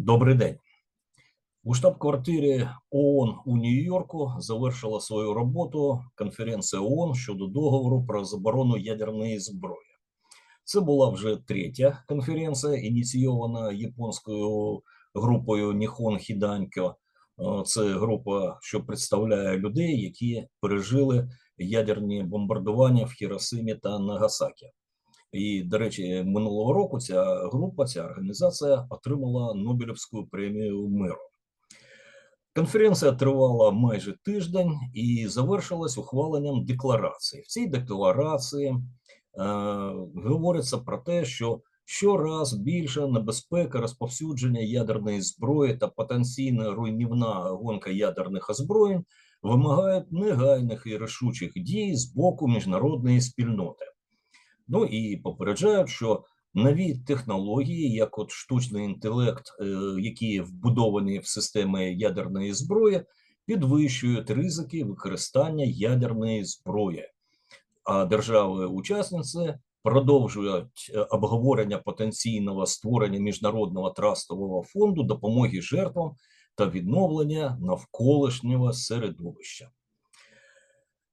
Добрий день. У штаб-квартирі ООН у Нью-Йорку завершила свою роботу конференція ООН щодо договору про заборону ядерної зброї. Це була вже третя конференція, ініційована японською групою Ніхон Хіданкьо. Е, Це група, що представляє людей, які пережили ядерні бомбардування в Хіросимі та Нагасакі. І, до речі, минулого року ця група, ця організація отримала Нобелівську премію миру. Конференція тривала майже тиждень і завершилась ухваленням декларації. В цій декларації е, говориться про те, що щораз більше небезпека розповсюдження ядерної зброї та потенційна руйнівна гонка ядерних озброєнь вимагають негайних і рішучих дій з боку міжнародної спільноти. Ну і попереджають, що нові технології, як от штучний інтелект, е, які вбудовані в системи ядерної зброї, підвищують ризики використання ядерної зброї. А держави-учасниці продовжують е, обговорення потенційного створення міжнародного трастового фонду допомоги жертвам та відновлення навколишнього середовища.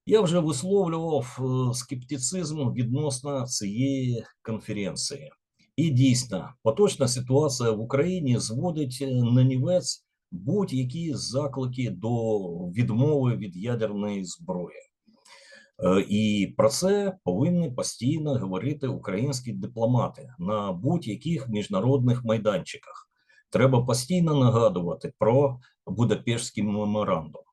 Я вже висловлював е, скептицизм відносно цієї конференції, і дійсно поточна ситуація в Україні зводить е, на нівець будь-які заклики до відмови від ядерної зброї. Е, І про це повинні постійно говорити українські дипломати на будь-яких міжнародних майданчиках. Треба постійно нагадувати про Будапештський меморандум.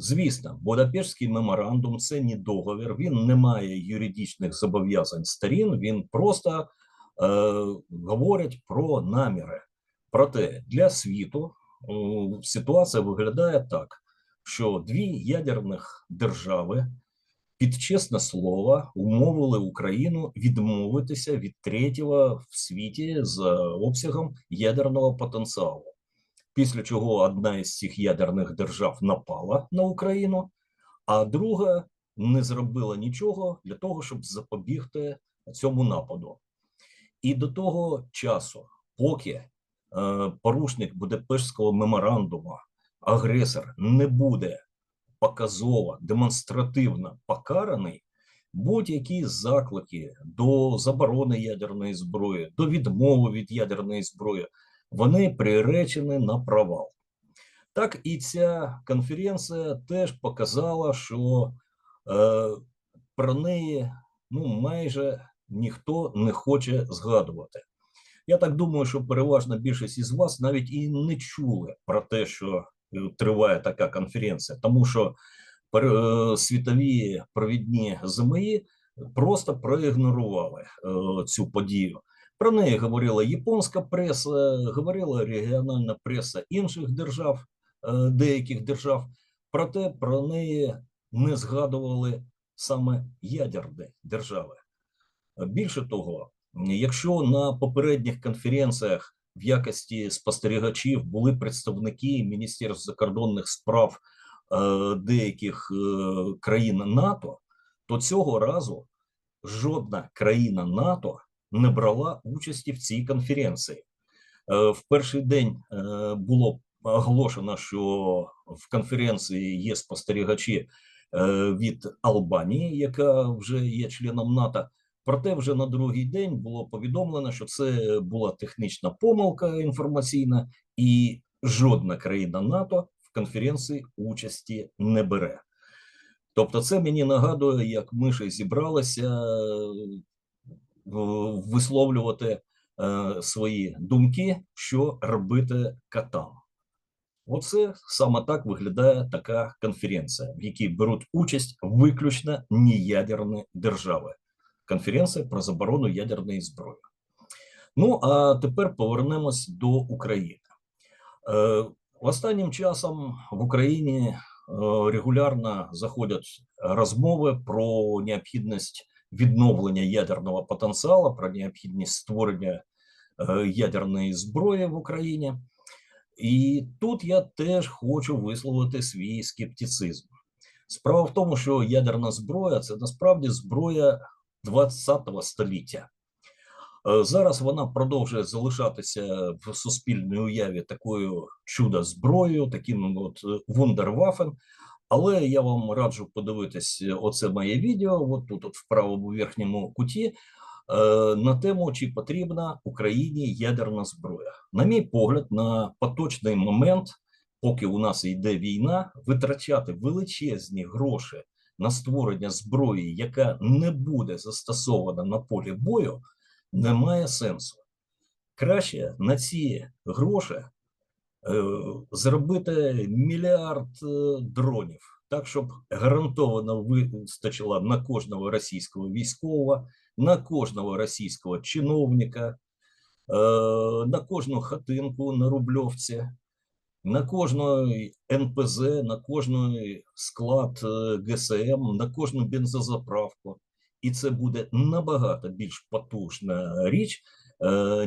Звісно, Будапештський меморандум це не договір, він не має юридичних зобов'язань сторін, він просто е, говорить про наміри. Проте для світу е, ситуація виглядає так, що дві ядерних держави під чесне слово умовили Україну відмовитися від третього в світі з обсягом ядерного потенціалу після чого одна із цих ядерних держав напала на Україну, а друга не зробила нічого для того, щоб запобігти цьому нападу. І до того часу, поки е, порушник Будапештського меморандуму, агресор не буде показово, демонстративно покараний, будь-які заклики до заборони ядерної зброї, до відмови від ядерної зброї вони приречені на провал. Так і ця конференція теж показала, що е, про неї ну, майже ніхто не хоче згадувати. Я так думаю, що переважна більшість із вас навіть і не чули про те, що е, триває така конференція, тому що е, світові провідні ЗМІ просто проігнорували е, цю подію. Про неї говорила японська преса, говорила регіональна преса інших держав, е, деяких держав. Проте про неї не згадували саме ядерні держави. Більше того, якщо на попередніх конференціях в якості спостерігачів були представники Міністерств закордонних справ е, деяких е, країн НАТО, то цього разу жодна країна НАТО не брала участі в цій конференції. Е, в перший день е, було оголошено, що в конференції є спостерігачі е, від Албанії, яка вже є членом НАТО. Проте, вже на другий день було повідомлено, що це була технічна помилка інформаційна, і жодна країна НАТО в конференції участі не бере. Тобто, це мені нагадує, як ми ж зібралися висловлювати е, свої думки, що робити катам. Оце саме так виглядає така конференція, в якій беруть участь виключно неядерні держави. Конференція про заборону ядерної зброї. Ну а тепер повернемось до України. Е, Останнім часом в Україні е, регулярно заходять розмови про необхідність відновлення ядерного потенціалу, про необхідність створення е, ядерної зброї в Україні. І тут я теж хочу висловити свій скептицизм. Справа в тому, що ядерна зброя це насправді зброя 20-го століття. Е, Зараз вона продовжує залишатися в суспільній уяві такою чудо зброєю, таким от вундервафен. Але я вам раджу подивитись оце моє відео, от тут, от в правому верхньому куті, е, на тему, чи потрібна Україні ядерна зброя. На мій погляд, на поточний момент, поки у нас йде війна, витрачати величезні гроші на створення зброї, яка не буде застосована на полі бою, немає сенсу. Краще на ці гроші е, зробити мільярд е, дронів, так щоб гарантовано вистачило на кожного російського військового, на кожного російського чиновника, е, на кожну хатинку на Рубльовці, на кожний НПЗ, на кожний склад е, ГСМ, на кожну бензозаправку. І це буде набагато більш потужна річ, е,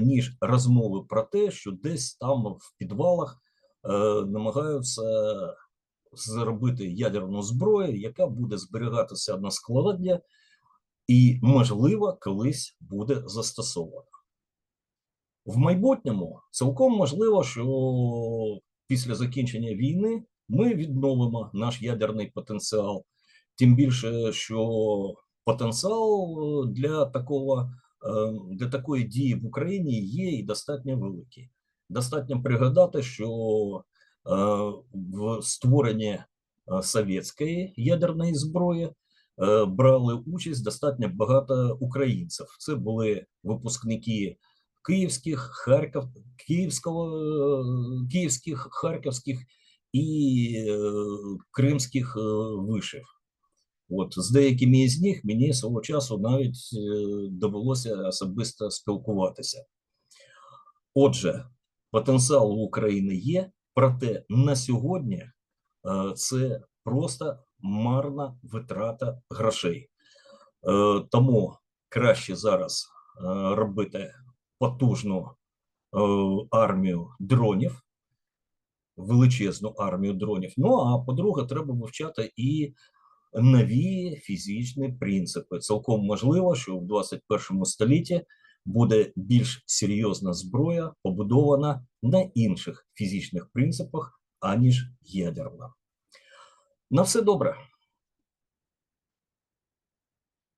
ніж розмови про те, що десь там в підвалах е, намагаються зробити ядерну зброю, яка буде зберігатися на складі і, можливо, колись буде застосована. В майбутньому цілком можливо, що після закінчення війни ми відновимо наш ядерний потенціал, тим більше, що потенціал е, для такого е, для такої дії в Україні є і достатньо великий. Достатньо пригадати, що е, в створенні совєтської ядерної зброї брали участь достатньо багато українців. Це були випускники київських, Харків, Київського, київських, харківських і кримських вишів. От з деякими з них мені свого часу навіть довелося особисто спілкуватися. Отже, потенціал у України є, проте на сьогодні це просто марна витрата грошей. Тому краще зараз робити потужну армію дронів, величезну армію дронів. Ну а по-друге, треба вивчати і нові фізичні принципи. Цілком можливо, що в 21 столітті буде більш серйозна зброя, побудована на інших фізичних принципах, аніж ядерна. На все добре.